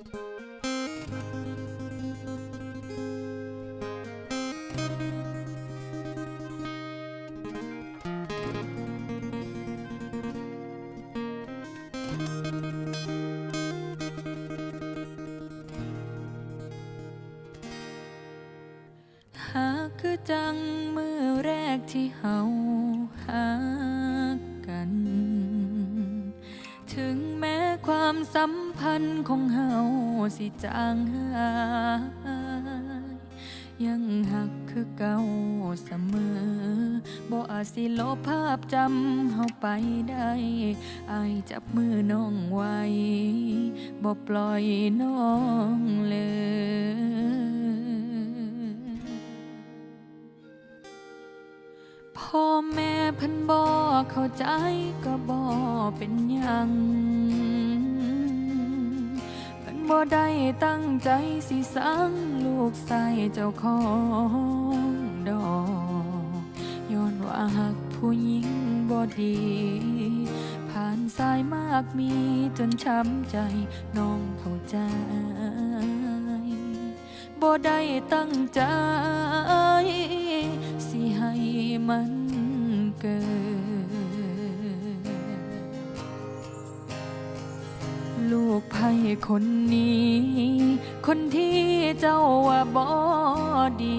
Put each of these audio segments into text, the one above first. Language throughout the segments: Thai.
หากคือจังมือแรกที่เฮาหากัน ถึงแม้ความสัม พันธ์ของเฮาสิจางหายยังหักคือเก่าเสมอบ่อาจสิลบภาพจำเฮาไปได้อายจับมือน้องไว้บ่ปล่อยน้องเลยพ่อแม่เพันบอเข้าใจก็บอเป็นหยัง บอได้ตั้งใจสิสังลูกใส่เจ้าของดอกย้อนว่าหักผู้หญิงบอดี ผ่านสายมากมีจนช้ำใจน้องเข้าใจบ่ได้ตั้งใจ สิให้มันเกิด คนนี้ คนที่เจ้าว่าบ่ดี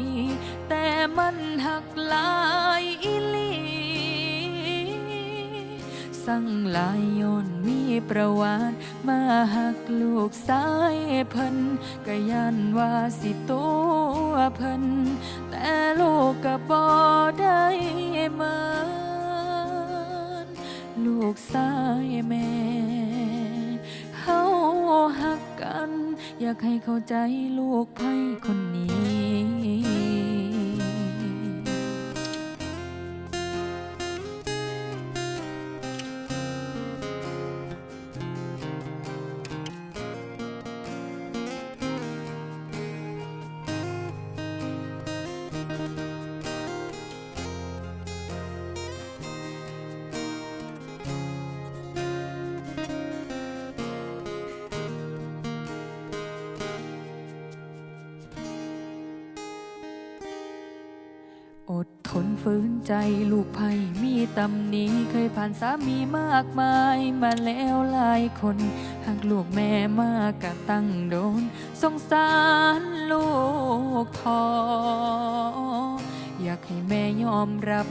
แต่มันหักหลายอีลี สั่งลายย้อนมีประวัติ มาหักลูกสายเพิ่นก็ยันว่าสิตัวเพิ่นแต่ลูกก็บ่ได้เหมือนลูกสายแม่ อยากให้เข้าใจลูกไพ่คนนี้ อดทนฝืนใจลูกไผ่มีตำหนีเคยผ่านสามีมากมาย มาแล้วหลายคนหากลูกแม่มากกะตั้งโดน สงสารลูกทอ อยากให้แม่ยอมรับ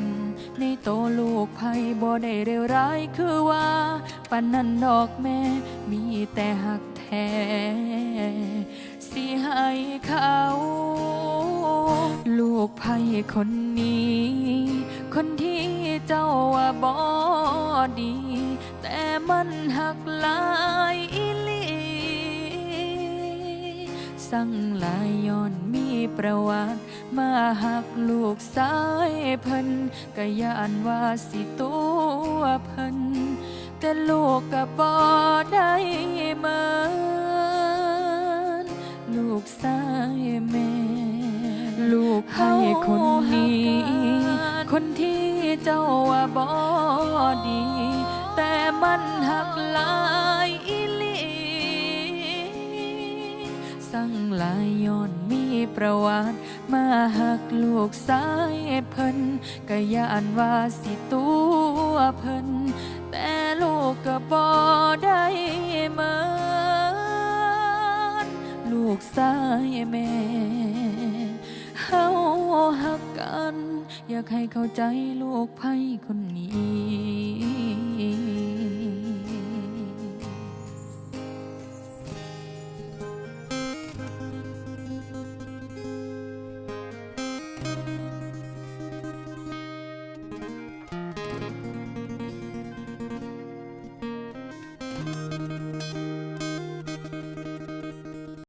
ในโตลูกไผ่บ่ได้เร็วร้ายคือว่าปันนั้นดอกแม่มีแต่หักแท้ สิให้เขา ลูกไผ่คนนี้ คนที่เจ้าว่าบ่ดี แต่มันหักลายอีลีสั่งลายย้อนมีประวัติ มาหักลูกสายเพิ่นก็ยานว่าสิตัวเพิ่นแต่ลูกก็บ่ได้เหมือนลูกสายแม่ ลูกให้คนนี้ คนที่เจ้าว่าบ่ดี แต่มันหักหลายอีหลีสั่งหลายย้อนมีประวัติ มาหักลูกสายเพิ่นก็ยานว่าสิตัวเพิ่นแต่ลูกก็บ่ อยากให้เข้าใจลูกไพ่คนนี้